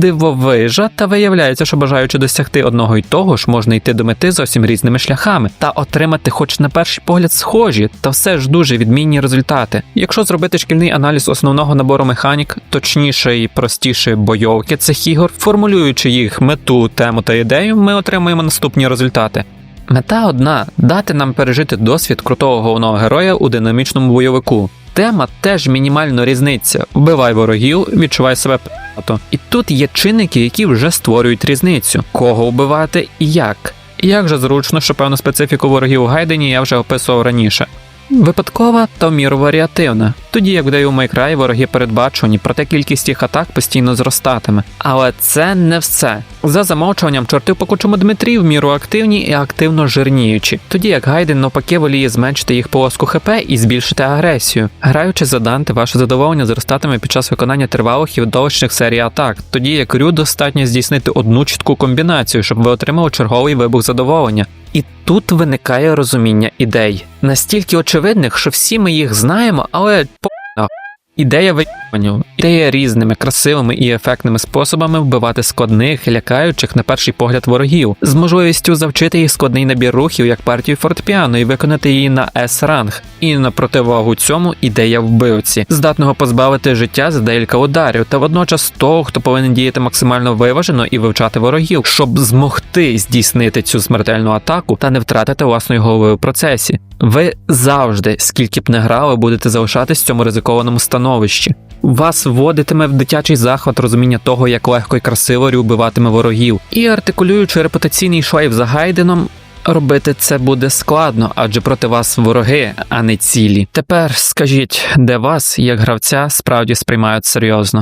дивовижа, та виявляється, що бажаючи досягти одного й того ж, можна йти до мети зовсім різними шляхами та отримати, хоч на перший погляд, схожі, та все ж дуже відмінні результати. Якщо зробити шкільний аналіз основного набору механік, точніше і простіше бойовки цих ігор, формулюючи їх мету, тему та ідею, ми отримуємо наступні результати. Мета одна дати нам пережити досвід крутого головного героя у динамічному бойовику. Тема теж мінімально різниця. Вбивай ворогів, відчувай себе п***то. І тут є чинники, які вже створюють різницю: кого вбивати і як. І як же зручно, що певну специфіку ворогів у Гайдені я вже описував раніше. Випадкова та міру варіативна, тоді як в Devil Cry вороги передбачені, проте кількість їх атак постійно зростатиме. Але це не все. За замовчуванням чорти в пекучому Дмитрі в міру активні і активно жирніючі, тоді як Гайден навпаки воліє зменшити їх полоску ХП і збільшити агресію. Граючи за Данте, ваше задоволення зростатиме під час виконання тривалих і видовищних серій атак, тоді як Рю достатньо здійснити одну чітку комбінацію, щоб ви отримали черговий вибух задоволення. І тут виникає розуміння ідей, настільки очевидних, що всі ми їх знаємо, але по Ідея виявлення. Ідея різними красивими і ефектними способами вбивати складних, лякаючих на перший погляд ворогів, з можливістю завчити їх складний набір рухів як партію фортепіано і виконати її на s ранг. І на противагу цьому ідея вбивці, здатного позбавити життя за декілька ударів, та водночас того, хто повинен діяти максимально виважено і вивчати ворогів, щоб змогти здійснити цю смертельну атаку та не втратити власної голови в процесі. Ви завжди, скільки б не грали, будете залишатись в цьому ризикованому становищі. Вас вводитиме в дитячий захват розуміння того, як легко і красиво Рю вбиватиме ворогів. І артикулюючи репутаційний шлейф за Гайденом, робити це буде складно, адже проти вас вороги, а не цілі. Тепер скажіть, де вас, як гравця, справді сприймають серйозно.